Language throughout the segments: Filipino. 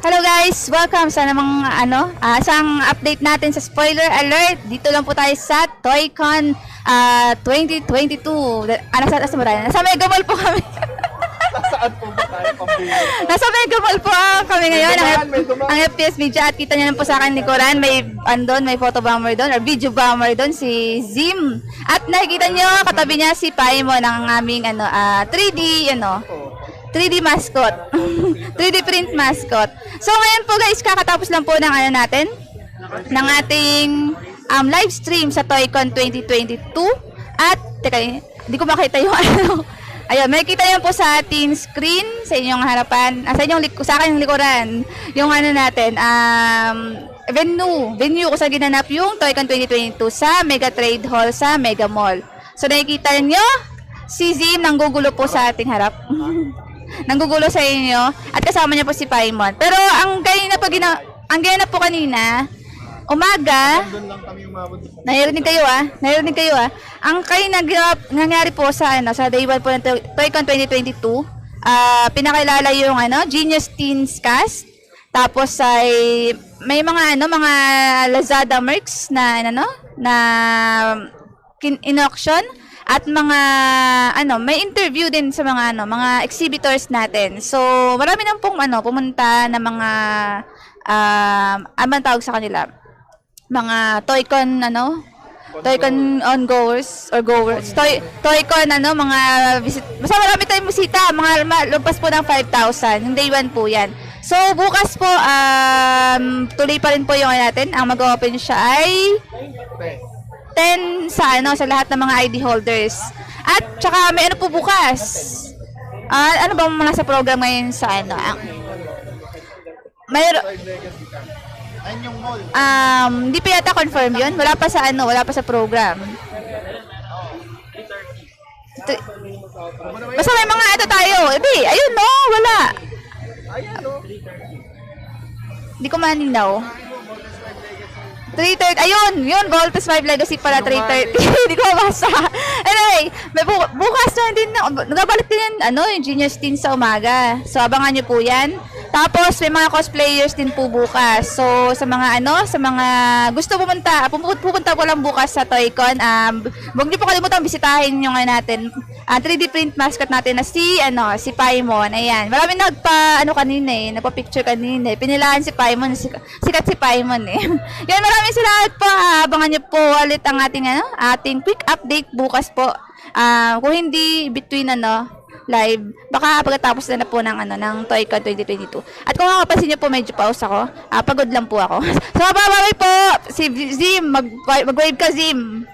Hello guys! Welcome sa namang ano, ah, isang update natin sa spoiler alert. Dito lang po tayo sa ToyCon ah, 2022. Da- Ah, nasa, nasa, nasa, nasa Mega Mall po kami. Saan po ba tayo nasa Mega Mall po ah, kami ngayon. Ang, dumaan, may dumaan. ang FPS Media at kita niyo lang po sa akin ni Coran. May andon, may photo bomber doon or video bomber doon si Zim. At nakikita niyo katabi niya si Paimon ng aming ano ah, 3D ano 3D mascot. 3D print mascot. So ngayon po guys, kakatapos lang po ng ano natin, ng ating um, live stream sa ToyCon 2022. At, teka, hindi ko makita yung ano. Ayun, makikita niyo po sa ating screen, sa inyong harapan, ah, sa inyong sa akin likuran, yung ano natin, um, venue, venue kung saan ginanap yung ToyCon 2022 sa Mega Trade Hall sa Mega Mall. So nakikita niyo, si Zim nanggugulo po sa ating harap. nanggugulo sa inyo at kasama niya po si Paimon. Pero ang ganyan na po gina ang ganyan na po kanina, umaga. Narinig kayo ah. Narinig kayo ah. Ang kayo nangyari po sa ano sa day 1 po ng Toy- ToyCon 2022, ah pinakilala yung ano Genius Teens Cast. Tapos ay may mga ano mga Lazada mercs na ano na kin in-auction at mga ano may interview din sa mga ano mga exhibitors natin. So marami nang pong ano pumunta na mga um ano tawag sa kanila? mga Toycon ano Toycon on-goers or goers. Toy Toycon ano mga visit. Basta marami tayong bisita, mga lumpas po ng 5,000. Yung day 1 po 'yan. So bukas po um tuloy pa rin po yung ano natin. Ang mag-open siya ay 10 sa ano sa lahat ng mga ID holders. At tsaka may ano po bukas. Ah, ano ba mga nasa program ngayon sa ano? Ang, mayro, Ayun. Um, hindi pa yata confirm yun. Wala pa sa ano, wala pa sa program. Ito- Basta may mga ito tayo. Hindi, ayun no, wala. Ayan no. Hindi ko maninaw. 330, ayun, yun, Voltes 5 Legacy pala, 330. Hindi ko mabasa. Anyway, may bu- bukas na din, na- nagabalik din yan, ano, yung Genius Teen sa umaga. So, abangan nyo po yan. Tapos, may mga cosplayers din po bukas. So, sa mga ano, sa mga gusto pumunta, pupunta, ko lang bukas sa ToyCon. Um, huwag niyo po kalimutan bisitahin yung ano natin, ah, 3D print mascot natin na si, ano, si Paimon. Ayan. Marami nagpa, ano kanina eh, nagpa-picture kanina eh. Pinilaan si Paimon, sikat, sikat si Paimon eh. Yan, maraming salamat po. Ah, Abangan niyo po ulit ang ating, ano, ating quick update bukas po. Ah, kung hindi between, ano, live, baka pagkatapos na na po ng, ano, ng ToyCon 2022. At kung makapansin niyo po, medyo pause ako. Ah, pagod lang po ako. so, babay po. Si Zim, mag, mag-wave ka, Zim.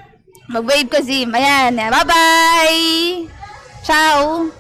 Mag-wave ka, Zim. Ayan. Bye-bye! Ciao!